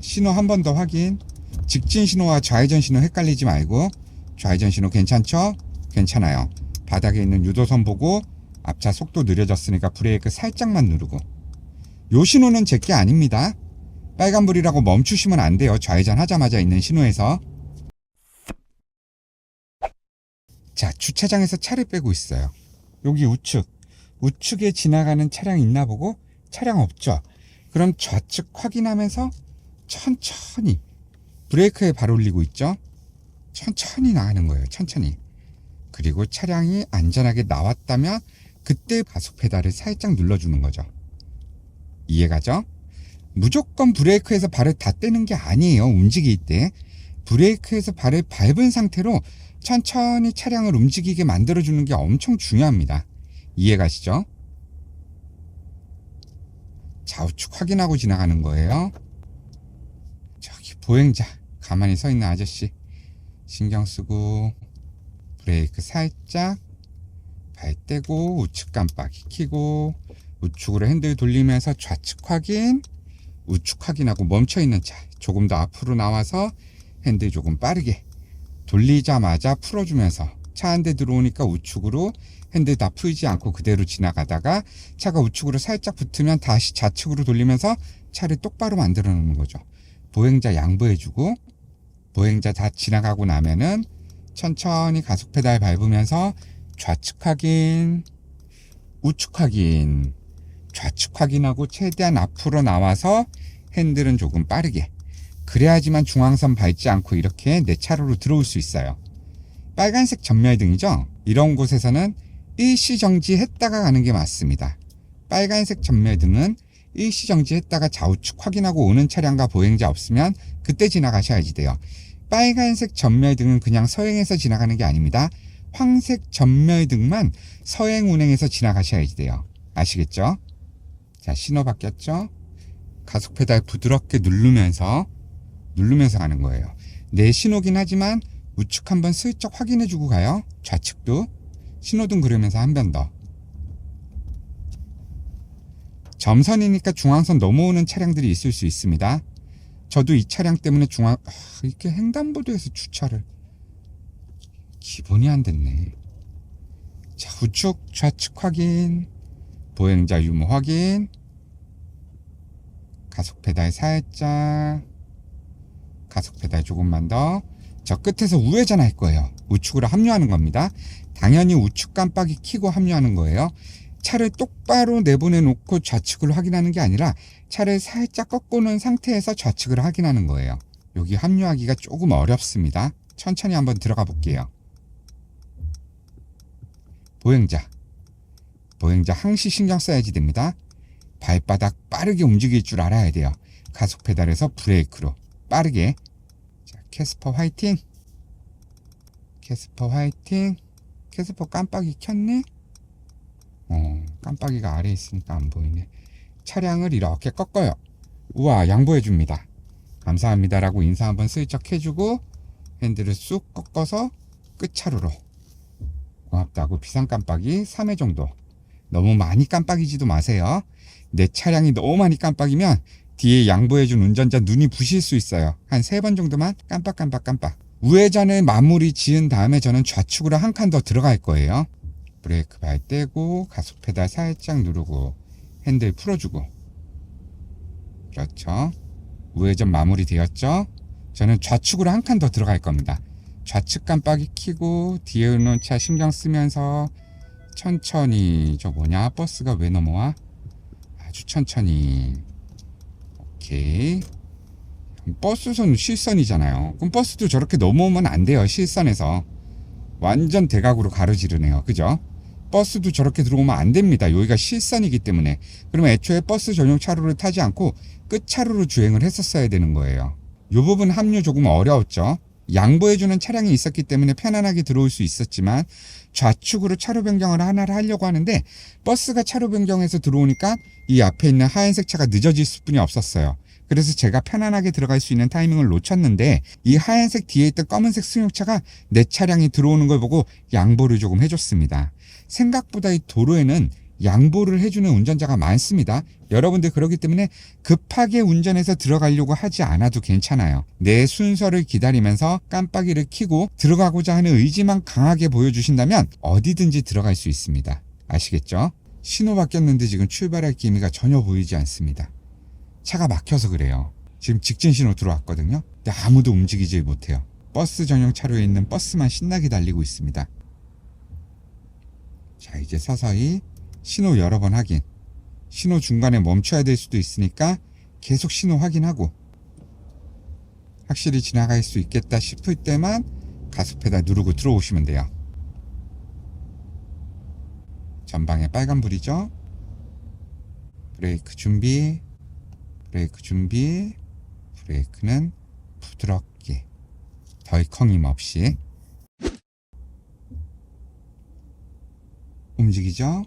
신호 한 번 더 확인. 직진 신호와 좌회전 신호 헷갈리지 말고 좌회전 신호 괜찮죠? 괜찮아요. 바닥에 있는 유도선 보고 앞차 속도 느려졌으니까 브레이크 살짝만 누르고 요 신호는 제게 아닙니다. 빨간불이라고 멈추시면 안 돼요. 좌회전 하자마자 있는 신호에서 자 주차장에서 차를 빼고 있어요. 여기 우측 우측에 지나가는 차량 있나 보고 차량 없죠. 그럼 좌측 확인하면서 천천히 브레이크에 발 올리고 있죠. 천천히 나가는 거예요. 천천히. 그리고 차량이 안전하게 나왔다면 그때 가속 페달을 살짝 눌러주는 거죠. 이해가죠? 무조건 브레이크에서 발을 다 떼는 게 아니에요. 움직일 때. 브레이크에서 발을 밟은 상태로 천천히 차량을 움직이게 만들어주는 게 엄청 중요합니다. 이해가시죠? 좌우측 확인하고 지나가는 거예요. 보행자 가만히 서 있는 아저씨 신경 쓰고 브레이크 살짝 발 떼고 우측 깜빡이 켜고 우측으로 핸들 돌리면서 좌측 확인 우측 확인하고 멈춰 있는 차 조금 더 앞으로 나와서 핸들 조금 빠르게 돌리자마자 풀어주면서 차 한 대 들어오니까 우측으로 핸들 다 풀지 않고 그대로 지나가다가 차가 우측으로 살짝 붙으면 다시 좌측으로 돌리면서 차를 똑바로 만들어 놓는 거죠. 보행자 양보해주고 보행자 다 지나가고 나면은 천천히 가속 페달 밟으면서 좌측 확인, 우측 확인, 좌측 확인하고 최대한 앞으로 나와서 핸들은 조금 빠르게 그래야지만 중앙선 밟지 않고 이렇게 내 차로로 들어올 수 있어요. 빨간색 전멸등이죠? 이런 곳에서는 일시 정지했다가 가는 게 맞습니다. 빨간색 전멸등은 일시 정지 했다가 좌우측 확인하고 오는 차량과 보행자 없으면 그때 지나가셔야지 돼요. 빨간색 전멸등은 그냥 서행해서 지나가는 게 아닙니다. 황색 전멸등만 서행 운행해서 지나가셔야지 돼요. 아시겠죠? 자, 신호 바뀌었죠? 가속 페달 부드럽게 누르면서 누르면서 가는 거예요. 내 신호긴 하지만 우측 한번 슬쩍 확인해 주고 가요. 좌측도 신호등 그리면서 한 번 더. 점선이니까 중앙선 넘어오는 차량들이 있을 수 있습니다. 저도 이 차량 때문에 중앙 아, 이렇게 횡단보도에서 주차를 기본이 안 됐네. 자 우측 좌측 확인, 보행자 유무 확인, 가속 페달 살짝, 가속 페달 조금만 더. 저 끝에서 우회전 할 거예요. 우측으로 합류하는 겁니다. 당연히 우측 깜빡이 켜고 합류하는 거예요. 차를 똑바로 내보내 놓고 좌측을 확인하는 게 아니라 차를 살짝 꺾어놓은 상태에서 좌측을 확인하는 거예요. 여기 합류하기가 조금 어렵습니다. 천천히 한번 들어가 볼게요. 보행자. 보행자 항시 신경 써야지 됩니다. 발바닥 빠르게 움직일 줄 알아야 돼요. 가속 페달에서 브레이크로 빠르게. 자, 캐스퍼 화이팅. 캐스퍼 화이팅. 캐스퍼 깜빡이 켰네? 어, 깜빡이가 아래에 있으니까 안 보이네. 차량을 이렇게 꺾어요. 우와, 양보해 줍니다. 감사합니다라고 인사 한번 슬쩍 해주고 핸들을 쑥 꺾어서 끝차로로 고맙다고 비상 깜빡이 3회 정도. 너무 많이 깜빡이지도 마세요. 내 차량이 너무 많이 깜빡이면 뒤에 양보해준 운전자 눈이 부실 수 있어요. 한 세 번 정도만 깜빡깜빡깜빡. 우회전을 마무리 지은 다음에 저는 좌측으로 한 칸 더 들어갈 거예요. 브레이크 발 떼고 가속 페달 살짝 누르고 핸들 풀어주고 그렇죠. 우회전 마무리 되었죠. 저는 좌측으로 한 칸 더 들어갈 겁니다. 좌측 깜빡이 켜고 뒤에 오는 차 신경 쓰면서 천천히 저 뭐냐 버스가 왜 넘어와? 아주 천천히 오케이 버스선 실선이잖아요. 그럼 버스도 저렇게 넘어오면 안 돼요. 실선에서 완전 대각으로 가로지르네요. 그죠? 버스도 저렇게 들어오면 안 됩니다. 여기가 실선이기 때문에. 그러면 애초에 버스 전용 차로를 타지 않고 끝차로로 주행을 했었어야 되는 거예요. 이 부분 합류 조금 어려웠죠. 양보해주는 차량이 있었기 때문에 편안하게 들어올 수 있었지만 좌측으로 차로 변경을 하나를 하려고 하는데 버스가 차로 변경해서 들어오니까 이 앞에 있는 하얀색 차가 늦어질 수뿐이 없었어요. 그래서 제가 편안하게 들어갈 수 있는 타이밍을 놓쳤는데 이 하얀색 뒤에 있던 검은색 승용차가 내 차량이 들어오는 걸 보고 양보를 조금 해줬습니다. 생각보다 이 도로에는 양보를 해주는 운전자가 많습니다. 여러분들 그렇기 때문에 급하게 운전해서 들어가려고 하지 않아도 괜찮아요. 내 순서를 기다리면서 깜빡이를 켜고 들어가고자 하는 의지만 강하게 보여주신다면 어디든지 들어갈 수 있습니다. 아시겠죠? 신호 바뀌었는데 지금 출발할 기미가 전혀 보이지 않습니다. 차가 막혀서 그래요. 지금 직진 신호 들어왔거든요. 근데 아무도 움직이지 못해요. 버스 전용 차로에 있는 버스만 신나게 달리고 있습니다. 자, 이제 서서히 신호 여러 번 확인. 신호 중간에 멈춰야 될 수도 있으니까 계속 신호 확인하고 확실히 지나갈 수 있겠다 싶을 때만 가속 페달 누르고 들어오시면 돼요. 전방에 빨간불이죠. 브레이크 준비, 브레이크 준비, 브레이크는 부드럽게 덜컹임 없이 움직이죠.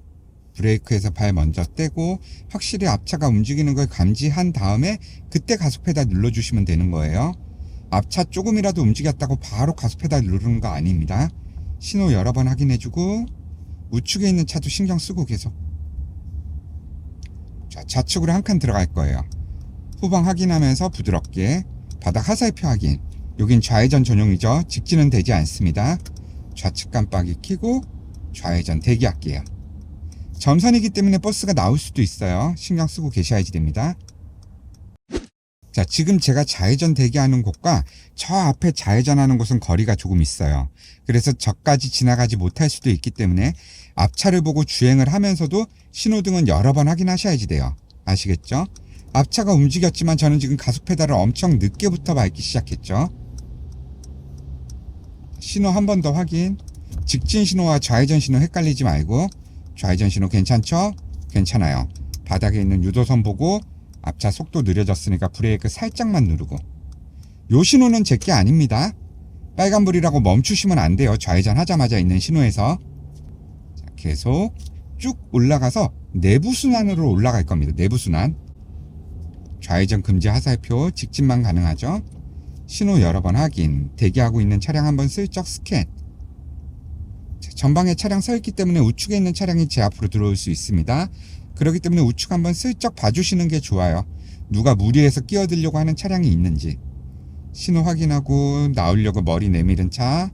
브레이크에서 발 먼저 떼고 확실히 앞차가 움직이는 걸 감지한 다음에 그때 가속 페달 눌러주시면 되는 거예요. 앞차 조금이라도 움직였다고 바로 가속 페달 누르는 거 아닙니다. 신호 여러 번 확인해주고 우측에 있는 차도 신경 쓰고 계속. 자, 좌측으로 한 칸 들어갈 거예요. 후방 확인하면서 부드럽게 바닥 하살표 확인. 여긴 좌회전 전용이죠. 직진은 되지 않습니다. 좌측 깜빡이 켜고 좌회전 대기할게요. 점선이기 때문에 버스가 나올 수도 있어요. 신경 쓰고 계셔야지 됩니다. 자, 지금 제가 좌회전 대기하는 곳과 저 앞에 좌회전하는 곳은 거리가 조금 있어요. 그래서 저까지 지나가지 못할 수도 있기 때문에 앞차를 보고 주행을 하면서도 신호등은 여러 번 확인하셔야지 돼요. 아시겠죠? 앞차가 움직였지만 저는 지금 가속 페달을 엄청 늦게부터 밟기 시작했죠. 신호 한 번 더 확인. 직진 신호와 좌회전 신호 헷갈리지 말고 좌회전 신호 괜찮죠? 괜찮아요. 바닥에 있는 유도선 보고 앞차 속도 느려졌으니까 브레이크 살짝만 누르고 요 신호는 제게 아닙니다. 빨간불이라고 멈추시면 안 돼요. 좌회전 하자마자 있는 신호에서 자, 계속 쭉 올라가서 내부 순환으로 올라갈 겁니다. 내부 순환. 좌회전 금지 하살표 직진만 가능하죠. 신호 여러 번 확인. 대기하고 있는 차량 한번 슬쩍 스캔. 자, 전방에 차량 서 있기 때문에 우측에 있는 차량이 제 앞으로 들어올 수 있습니다. 그렇기 때문에 우측 한번 슬쩍 봐주시는 게 좋아요. 누가 무리해서 끼어들려고 하는 차량이 있는지. 신호 확인하고 나오려고 머리 내밀은 차.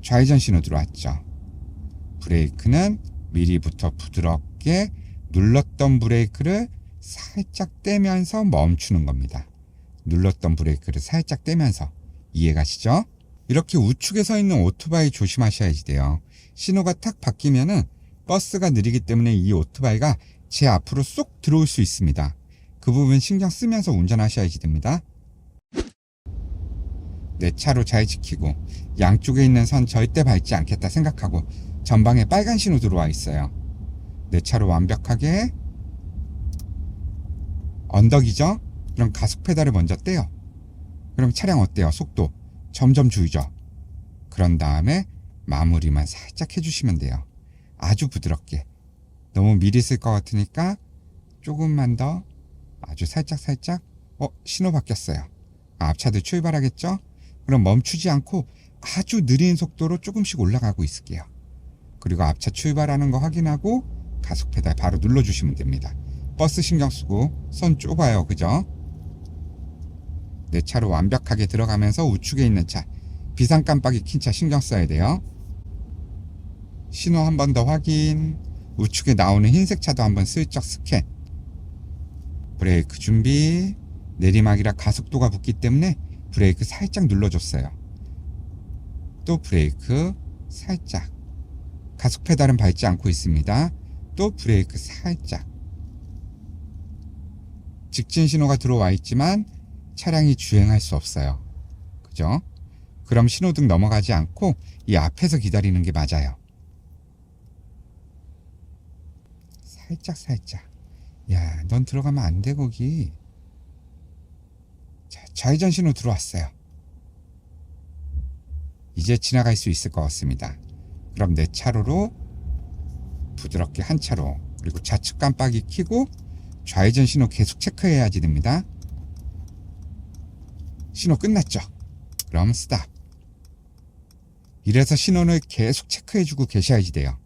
좌회전 신호 들어왔죠. 브레이크는 미리부터 부드럽게 눌렀던 브레이크를 살짝 떼면서 멈추는 겁니다. 눌렀던 브레이크를 살짝 떼면서 이해가시죠? 이렇게 우측에 서 있는 오토바이 조심하셔야지 돼요. 신호가 탁 바뀌면은 버스가 느리기 때문에 이 오토바이가 제 앞으로 쏙 들어올 수 있습니다. 그 부분 신경 쓰면서 운전하셔야지 됩니다. 내 차로 잘 지키고 양쪽에 있는 선 절대 밟지 않겠다 생각하고 전방에 빨간 신호 들어와 있어요. 내 차로 완벽하게 언덕이죠? 그럼 가속 페달을 먼저 떼요. 그럼 차량 어때요? 속도 점점 줄죠. 그런 다음에 마무리만 살짝 해주시면 돼요. 아주 부드럽게. 너무 미리 쓸 것 같으니까 조금만 더 아주 살짝 살짝 어 신호 바뀌었어요. 아, 앞차들 출발하겠죠? 그럼 멈추지 않고 아주 느린 속도로 조금씩 올라가고 있을게요. 그리고 앞차 출발하는 거 확인하고 가속 페달 바로 눌러주시면 됩니다. 버스 신경 쓰고 선 좁아요, 그죠? 내 차로 완벽하게 들어가면서 우측에 있는 차 비상 깜빡이 킨 차 신경 써야 돼요. 신호 한 번 더 확인. 우측에 나오는 흰색 차도 한번 슬쩍 스캔. 브레이크 준비. 내리막이라 가속도가 붙기 때문에 브레이크 살짝 눌러줬어요. 또 브레이크 살짝. 가속 페달은 밟지 않고 있습니다. 또 브레이크 살짝. 직진 신호가 들어와 있지만 차량이 주행할 수 없어요. 그죠? 그럼 신호등 넘어가지 않고 이 앞에서 기다리는 게 맞아요. 살짝 살짝. 야, 넌 들어가면 안 돼 거기. 자, 좌회전 신호 들어왔어요. 이제 지나갈 수 있을 것 같습니다. 그럼 내 차로로 부드럽게 한 차로 그리고 좌측 깜빡이 켜고 좌회전 신호 계속 체크해야지 됩니다. 신호 끝났죠? 그럼 스탑. 이래서 신호를 계속 체크해주고 계셔야지 돼요.